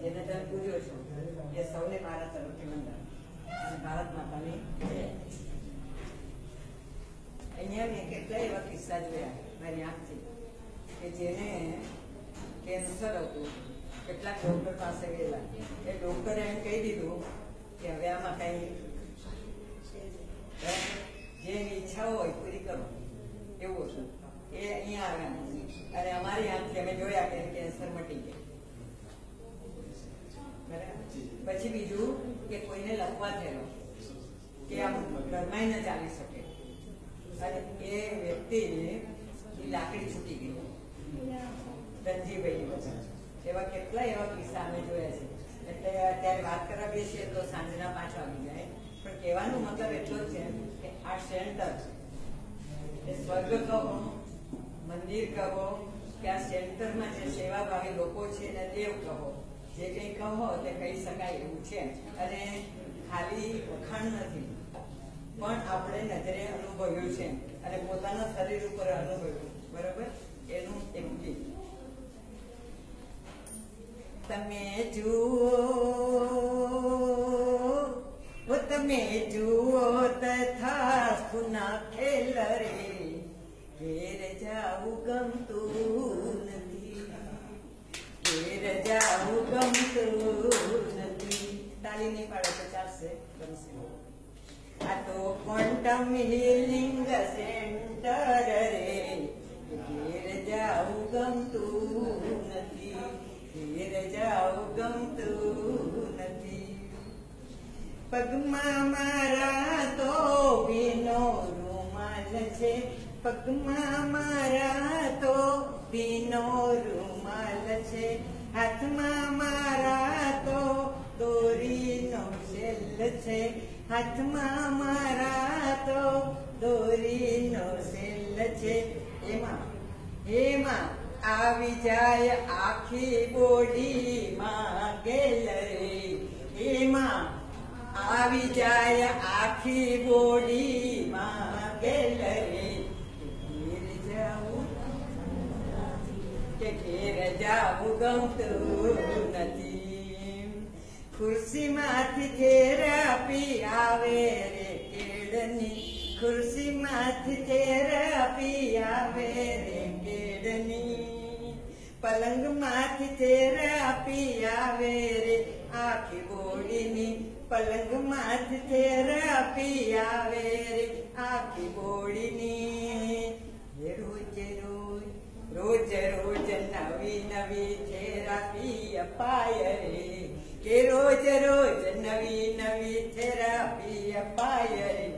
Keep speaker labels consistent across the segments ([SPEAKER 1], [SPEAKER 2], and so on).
[SPEAKER 1] જેને તમે પૂજો છો, એ સૌને ભારત તરફથી વંદન. અને અહીંયા મેં કેટલા એવા કિસ્સા જોયા મારી આંખથી, કે જેને કેન્સર હતું, કેટલાક ડૉક્ટર પાસે ગયેલા. એ ડોક્ટરે એમ કહી દીધું કે હવે આમાં કઈ જે ઈચ્છા હોય પૂરી કરો. એવું હતું. એ અહીંયા આવ્યા. અને અમારી આંખથી અમે જોયા કે કેન્સર મટી ગયા બરાબર પછી બીજું કે કોઈને લખવા થયેલો કે આમ ઘરમાં ન ચાલી શકે. અને એ વ્યક્તિને લાકડી છૂટી ગઈ. ધનજીભાઈ બધા એવા કેટલા એવા કિસ્સા અમે જોયા છે. એટલે અત્યારે વાત કરવા બેસીએ તો સાંજના પાંચ વાગી જાય. પણ કહેવાનો મતલબ એટલો જ છે કે આ સેન્ટર એ સ્વર્ગ કહો, મંદિર કહો, કે આ સેન્ટરમાં જે સેવાભાવી લોકો છે એને દેવ કહો જે કંઈ કહો તે કહી શકાય એવું છે. અને ખાલી વખાણ નથી. પણ આપણે નજરે અનુભવ્યું છે. અને પોતાના શરીર ઉપર અનુભવ્યું. બરોબર? એનું એક ગીત તમે જુઓ તમે જુઓ તથા સુના ખેલ રે. ઘેર જાવું ગમતું ગમતું નથી તાલી પગમાં મારા તો ભીનો રૂમાલ છે પગમાં મારા તો ભીનો રૂમાલ છે હાથમાં મારા તો દોરીનો સેલ છે. હાથમાં મારા તો દોરીનો સેલ છે. એમાં એમાં આવી જાય આખી બોડીમાં ગેલરી એમાં આવી જાય આખી બોડીમાં ગેલરી ઘેર જાવું કે ઘેર જાવું ગમતું નથી ખુરશીમાંથી થેરાપી આવે રે. કેડની ખુરશીમાંથી થેરાપી આવે રે કેળની પલંગમાંથી થેરાપી આવે રે. આખી બોડીની પલંગમાંથી થેરાપી આવે રે. આખી બોડીની રોજ રોજ રોજ રોજ નવી નવી થેરાપી અપાય રે. કે રોજ રોજ નવી નવી થેરાપી અપાય રે.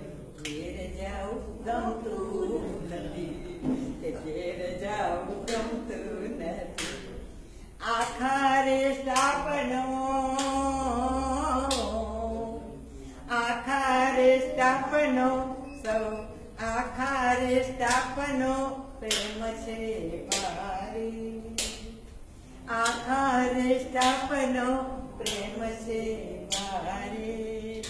[SPEAKER 1] ઘેર જાઉં ગમતું નથી ઘેર જાઉં ગમતું નથી આખા રે સ્થાપનો આખા રે સ્થાપનો સૌ આખા રે પ્રેમ છે મારી.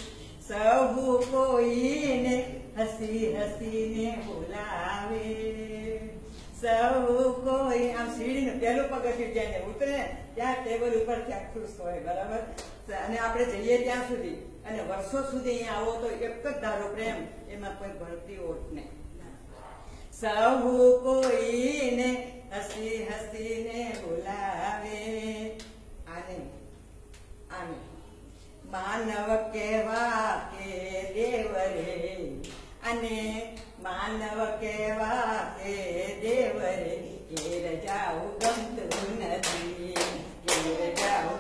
[SPEAKER 1] સહુ કોઈને હસી હસીને બોલાવે. સૌ કોઈ આમ સીડીનું પહેલું પગથિયું જ્યાં ઉતરે, ત્યાં ટેબલ ઉપર ત્યાં ખુશ હોય, બરાબર? અને આપણે જઈએ ત્યાં સુધી. અને વર્ષો સુધી અહીંયા આવો તો એક જ ધારો પ્રેમ, એમાં કોઈ ભરતી ઓટ નહીં. સહુ કોઈને હસી હસીને બોલાવે. આને આને. માનવ કેવા કે દેવરે, અને માનવ કેવા કે દેવરે, કે ઘેર જાઉં ગમતું નથી, કે જાઉં